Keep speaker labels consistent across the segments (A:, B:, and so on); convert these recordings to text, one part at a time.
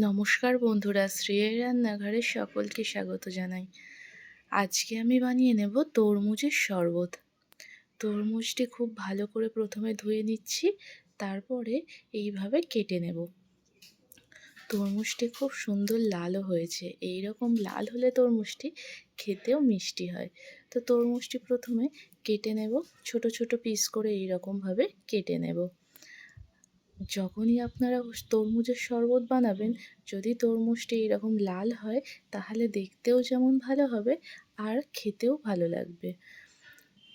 A: নমস্কার বন্ধুরা শ্রেয়ের রান্নাঘরে সকলকে স্বাগত জানাই। আজকে আমি বানিয়ে নেব তরমুজের শরবত। তরমুজটি খুব ভালো করে প্রথমে ধুয়ে নিচ্ছি, তারপরে এইভাবে কেটে নেব। তরমুজটি খুব সুন্দর লালও হয়েছে। এই রকম লাল হলে তরমুজটি খেতেও মিষ্টি হয়। তো তরমুজটি প্রথমে কেটে নেব, ছোট ছোট পিস করে এই রকমভাবে কেটে নেব। যখনই আপনারা তরমুজের শরবত বানাবেন, যদি তরমুজটি এরকম লাল হয়, তাহলে দেখতেও যেমন ভালো হবে আর খেতেও ভালো লাগবে।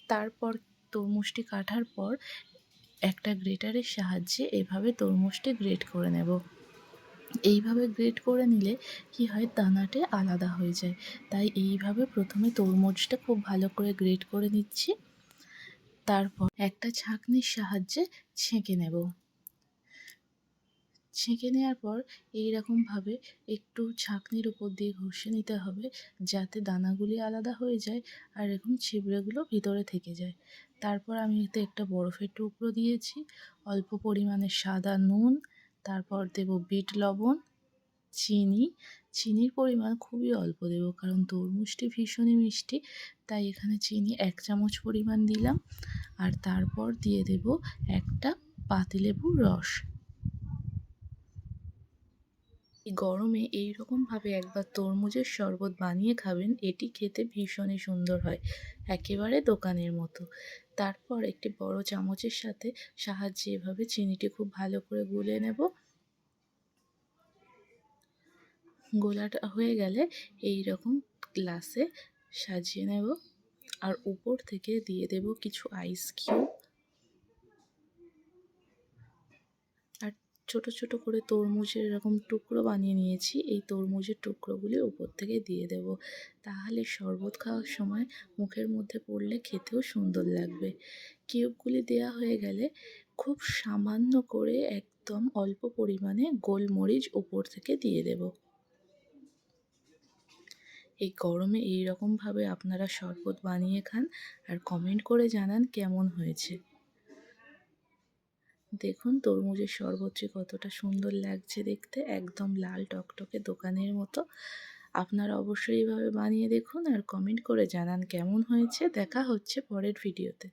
A: তারপর তরমুজটি কাটার পর একটা গ্রেটারের সাহায্যে এভাবে তরমুজটি গ্রেট করে নেব। এইভাবে গ্রেট করে নিলে কি হয়? দানাটে আলাদা হয়ে যায়। তাই এইভাবে প্রথমে তরমুজটা খুব ভালো করে গ্রেট করে নিচ্ছি। তারপর একটা ছাঁকনির সাহায্যে ছেঁকে নেব। ছেঁকে নেওয়ার পর এই রকমভাবে একটু ছাঁকনির উপর দিয়ে ঘষে নিতে হবে যাতে দানাগুলি আলাদা হয়ে যায় আর এরকম ছিবড়েগুলো ভিতরে থেকে যায়। তারপর আমি এতে একটা বরফের টুকরো দিয়েছি, অল্প পরিমাণে সাদা নুন, তারপর দেব বিট লবণ, চিনি। চিনির পরিমাণ খুবই অল্প দেব কারণ তরমুজটি ভীষণই মিষ্টি, তাই এখানে চিনি এক চামচ পরিমাণ দিলাম। আর তারপর দিয়ে দেব একটা পাতিলেবুর রস। এই গরমে এই রকমভাবে একবার তরমুজের শরবত বানিয়ে খাবেন, এটি খেতে ভীষণই সুন্দর হয়, একেবারে দোকানের মতো। তারপর একটি বড় চামচের সাথে সাহায্যে এভাবে চিনিটি খুব ভালো করে গুলে নেব। গোলাটা হয়ে গেলে এই রকম গ্লাসে সাজিয়ে নেব। আর উপর থেকে দিয়ে দেব কিছু আইস কিউব ছোট ছোট করে তরমুজের এরকম টুকরো বানিয়ে নিয়েছি। এই তরমুজের টুকরোগুলি উপর থেকে দিয়ে দেব। তাহলে শরবত খাওয়ার সময় মুখের মধ্যে পড়লে খেতেও সুন্দর লাগবে। কিউবগুলি দেওয়া হয়ে গেলে খুব সামান্য করে একদম অল্প পরিমাণে গোলমরিচ উপর থেকে দিয়ে দেব। এই গরমে এই রকমভাবে আপনারা শরবত বানিয়ে খান আর কমেন্ট করে জানান কেমন হয়েছে। দেখুন, তরমুজের শরবতটি কতটা সুন্দর লাগছে দেখতে, একদম লাল টকটকে দোকানের মতো। আপনারা অবশ্যই এইভাবে বানিয়ে দেখুন আর কমেন্ট করে জানান কেমন হয়েছে। দেখা হচ্ছে পরের ভিডিওতে